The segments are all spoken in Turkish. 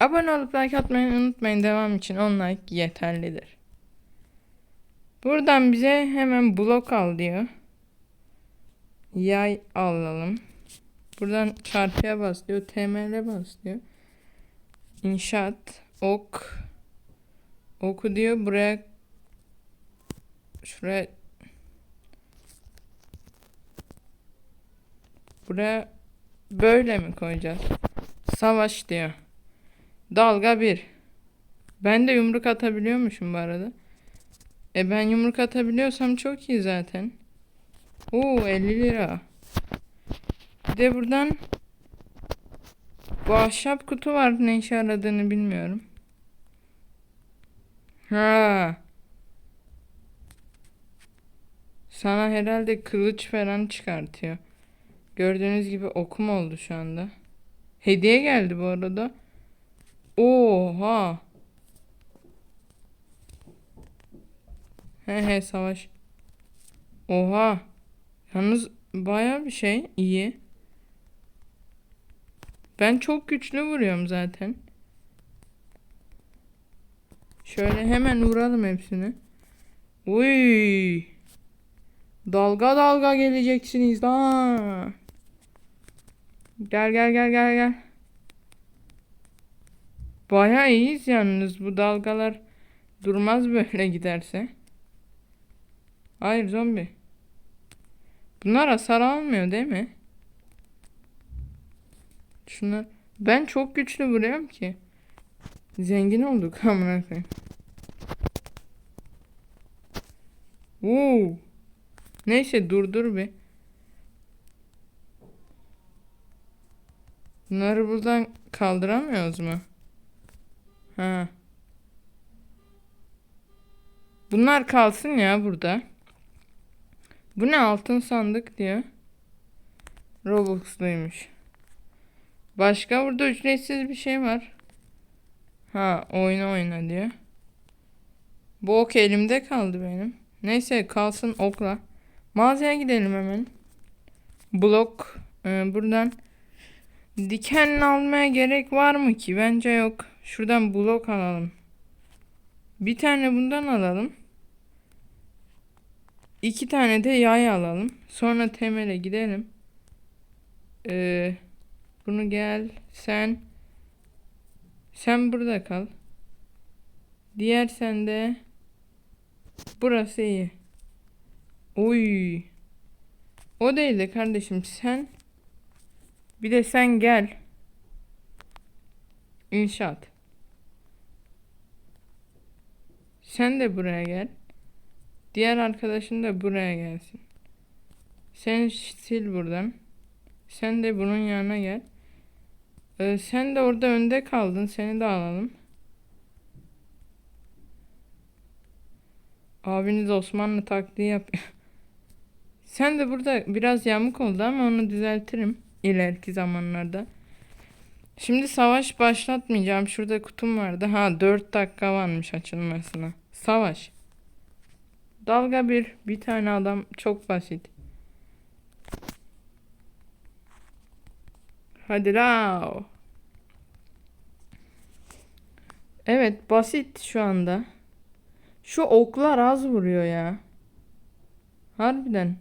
Abone olup like atmayı unutmayın. Devam için 10 like yeterlidir. Buradan bize hemen blok al diyor. Yay alalım. Buradan çarpıya bas diyor. TML bas diyor. İnşaat. Ok. Oku diyor. Buraya şuraya buraya böyle mi koyacağız? Savaş diyor. Dalga 1. Ben de yumruk atabiliyormuşum bu arada. E ben yumruk atabiliyorsam çok iyi zaten. Oo 50 lira. Bir de buradan bu ahşap kutu var ne işe yaradığını bilmiyorum. Ha. Sana herhalde kılıç falan çıkartıyor. Gördüğünüz gibi okum oldu şu anda. Hediye geldi bu arada. Oha. He he savaş. Oha. Yalnız baya bir şey iyi. Ben çok güçlü vuruyorum zaten. Şöyle hemen vuralım hepsini. Uy. Dalga dalga geleceksiniz lan. Gel gel gel gel gel. Baya iyiyiz yalnız bu dalgalar durmaz böyle giderse. Hayır zombi. Bunlar hasar almıyor değil mi? Şunlar. Ben çok güçlü vuruyorum ki. Zengin olduk amına koyayım. Oo. Neyse durdur bir. Bunları buradan kaldıramıyoruz mu? Ha. Bunlar kalsın ya burada. Bu ne altın sandık diyor. Robux'luymuş. Başka burada ücretsiz bir şey var. Ha oyna oyna diyor. Bu ok elimde kaldı benim. Neyse kalsın okla. Mağazaya gidelim hemen. Blok e, buradan diken almaya gerek var mı ki? Bence yok. Şuradan blok alalım. Bir tane bundan alalım. İki tane de yay alalım. Sonra temele gidelim. Ee, bunu gel. Sen. Sen burada kal. Diğer sende. Burası iyi. Oy. O değil de kardeşim sen. Bir de sen gel. İnşaat. Sen de buraya gel. Diğer arkadaşın da buraya gelsin. Sen sil buradan. Sen de bunun yanına gel. Ee, sen de orada önde kaldın. Seni de alalım. Abiniz Osmanlı taktiği yapıyor. Sen de burada biraz yamuk oldu ama onu düzeltirim ileriki zamanlarda. Şimdi savaş başlatmayacağım. Şurada kutum vardı. Ha 4 dakika varmış açılmasına. Savaş. Dalga bir. Bir tane adam. Çok basit. Hadi la. Evet basit şu anda. Şu oklar az vuruyor ya. Harbiden.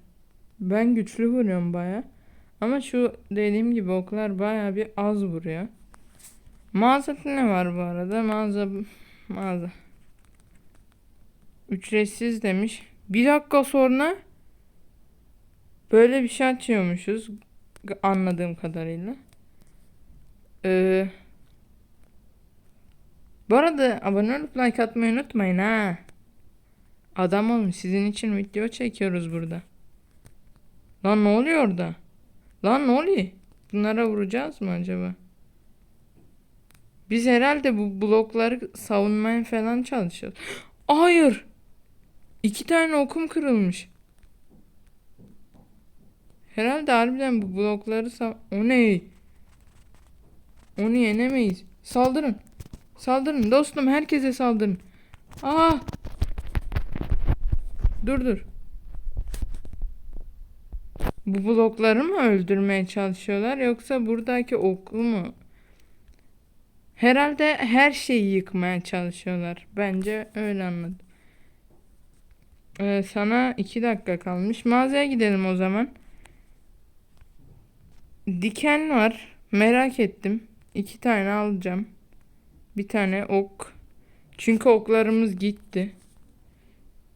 Ben güçlü vuruyorum baya. Ama şu dediğim gibi oklar baya bir az vuruyor. Mağazada ne var bu arada? Mağaza mağaza. Ücretsiz demiş. Bir dakika sonra böyle bir şey açıyormuşuz. Anladığım kadarıyla. Ee, bu arada abone olup like atmayı unutmayın ha. Adam olun sizin için video çekiyoruz burada. Lan ne oluyor orada? Lan ne oluyor? Bunlara vuracağız mı acaba? Biz herhalde bu blokları savunmaya falan çalışıyoruz. Hayır. İki tane okum kırılmış. Herhalde harbiden bu blokları sa- O ne? Onu yenemeyiz. Saldırın. Saldırın dostum herkese saldırın. Aa! Dur dur. Bu blokları mı öldürmeye çalışıyorlar yoksa buradaki oklu mu? Herhalde her şeyi yıkmaya çalışıyorlar. Bence öyle anladım. Ee, sana iki dakika kalmış. Mağazaya gidelim o zaman. Diken var. Merak ettim. İki tane alacağım. Bir tane ok. Çünkü oklarımız gitti.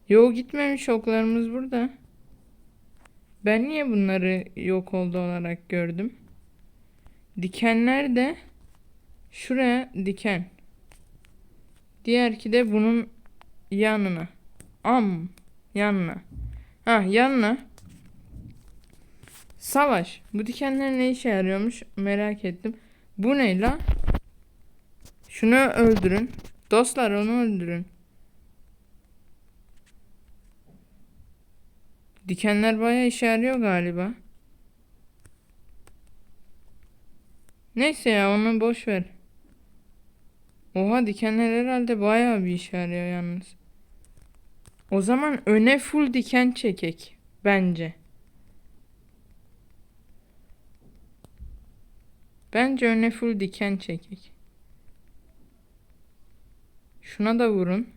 Yo gitmemiş oklarımız burada. Ben niye bunları yok oldu olarak gördüm? Dikenler de şuraya diken. Diğerki de bunun yanına. Am yanına. Ha yanına. Savaş. Bu dikenler ne işe yarıyormuş merak ettim. Bu ne la? Şunu öldürün. Dostlar onu öldürün. Dikenler bayağı işe yarıyor galiba. Neyse ya onu boş ver. Oha dikenler herhalde bayağı bir işe yarıyor yalnız. O zaman öne full diken çekek bence. Bence öne full diken çekek. Şuna da vurun.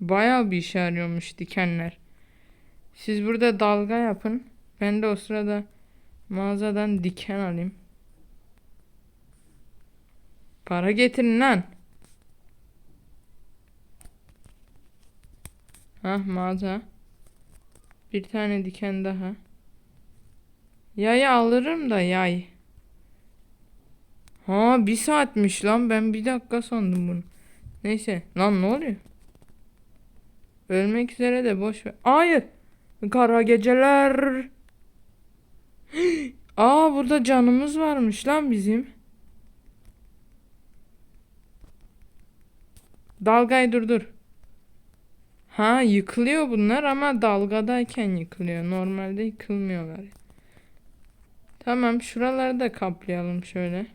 Bayağı bir işe yarıyormuş dikenler. Siz burada dalga yapın. Ben de o sırada mağazadan diken alayım. Para getirin lan. Hah mağaza. Bir tane diken daha. Yayı alırım da yay. Ha bir saatmiş lan ben bir dakika sandım bunu. Neyse lan ne oluyor? Ölmek üzere de boş ver. Hayır. Kara geceler. Aa burada canımız varmış lan bizim. Dalgayı durdur. Ha yıkılıyor bunlar ama dalgadayken yıkılıyor. Normalde yıkılmıyorlar. Tamam şuraları da kaplayalım şöyle.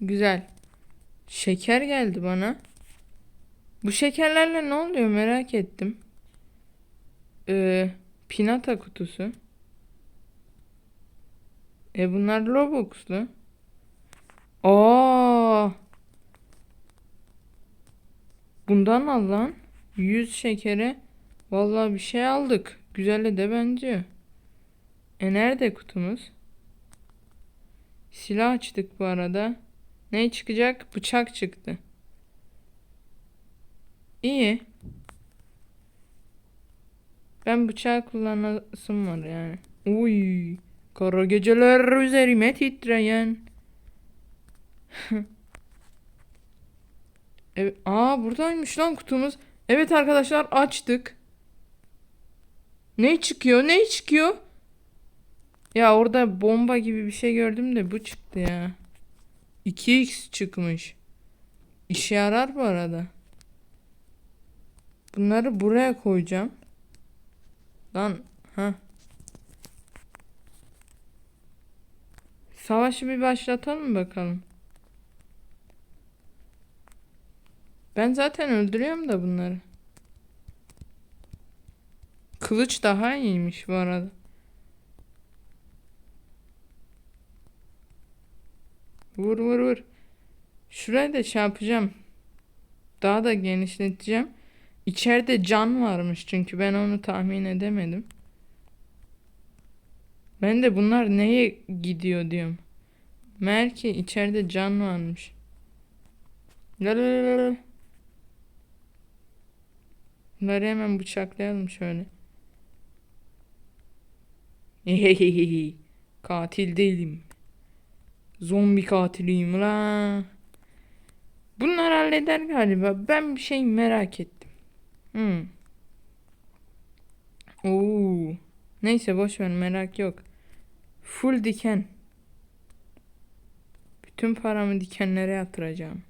Güzel. Şeker geldi bana. Bu şekerlerle ne oluyor merak ettim. Ee, pinata kutusu. E bunlar Robux'lu. Aa! Bundan al lan. 100 şekere vallahi bir şey aldık. Güzel de bence. E nerede kutumuz? Silah açtık bu arada. Ne çıkacak? Bıçak çıktı. İyi. Ben bıçağı kullanasım var yani. Uy. Kara geceler üzerime titreyen. evet. Aa buradaymış lan kutumuz. Evet arkadaşlar açtık. Ne çıkıyor? Ne çıkıyor? Ya orada bomba gibi bir şey gördüm de bu çıktı ya. 2x çıkmış. İşe yarar bu arada. Bunları buraya koyacağım. Lan ha. Savaşı bir başlatalım bakalım. Ben zaten öldürüyorum da bunları. Kılıç daha iyiymiş bu arada. Vur vur vur. Şuraya da şey yapacağım. Daha da genişleteceğim. İçeride can varmış çünkü ben onu tahmin edemedim. Ben de bunlar neye gidiyor diyorum. Meğer ki içeride can varmış. Lalalala. Bunları hemen bıçaklayalım şöyle. Hehehehe. Katil değilim. Zombi katiliyim la. Bunlar halleder galiba. Ben bir şey merak ettim. Hmm. Oo. Neyse boş ver merak yok. Full diken. Bütün paramı dikenlere yatıracağım.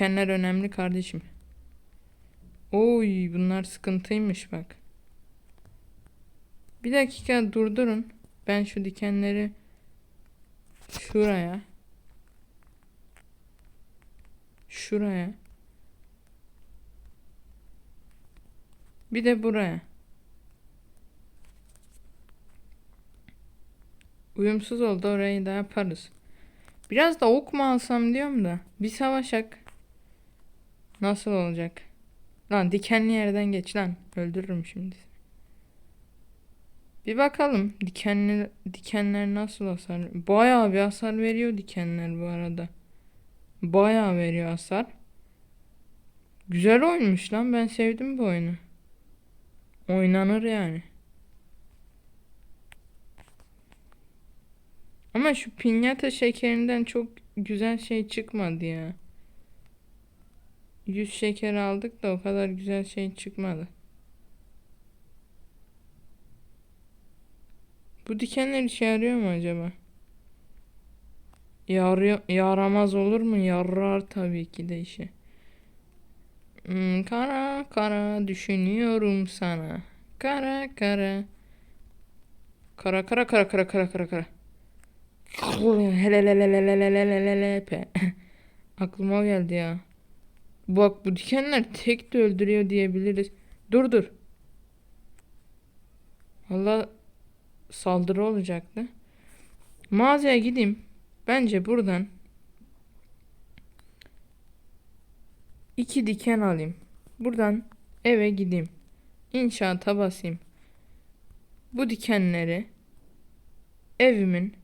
Dikenler önemli kardeşim. Oy bunlar sıkıntıymış bak. Bir dakika durdurun. Ben şu dikenleri şuraya şuraya bir de buraya. Uyumsuz oldu orayı da yaparız. Biraz da ok mu alsam diyorum da. Bir savaşak. Nasıl olacak? Lan dikenli yerden geç lan. Öldürürüm şimdi. Bir bakalım dikenli dikenler nasıl hasar. Bayağı bir hasar veriyor dikenler bu arada. Bayağı veriyor hasar. Güzel oyunmuş lan. Ben sevdim bu oyunu. Oynanır yani. Ama şu pinyata şekerinden çok güzel şey çıkmadı ya. 100 şeker aldık da o kadar güzel şey çıkmadı. Bu dikenler işe yarıyor mu acaba? Yarıyor, yaramaz olur mu? Yarar tabii ki de işe. Hmm, kara kara düşünüyorum sana. Kara kara. Kara kara kara kara kara kara kara. Helelelelelelelelelelepe. Aklıma o geldi ya. Bak bu dikenler tek de öldürüyor diyebiliriz. Dur dur. Valla saldırı olacaktı. Mağazaya gideyim. Bence buradan iki diken alayım. Buradan eve gideyim. İnşaata basayım. Bu dikenleri evimin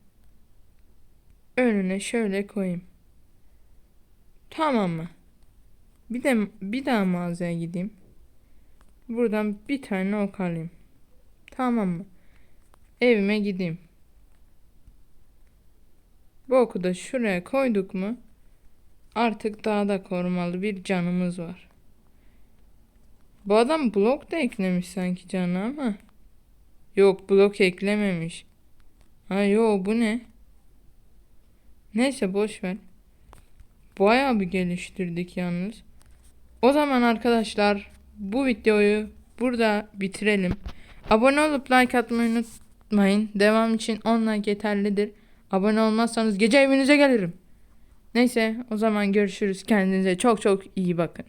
önüne şöyle koyayım. Tamam mı? Bir de bir daha mağazaya gideyim. Buradan bir tane ok alayım. Tamam mı? Evime gideyim. Bu oku da şuraya koyduk mu? Artık daha da korumalı bir canımız var. Bu adam blok da eklemiş sanki canı ama. Yok blok eklememiş. Ha yok bu ne? Neyse boş ver. Bayağı bir geliştirdik yalnız. O zaman arkadaşlar bu videoyu burada bitirelim. Abone olup like atmayı unutmayın. Devam için 10 like yeterlidir. Abone olmazsanız gece evinize gelirim. Neyse o zaman görüşürüz. Kendinize çok çok iyi bakın.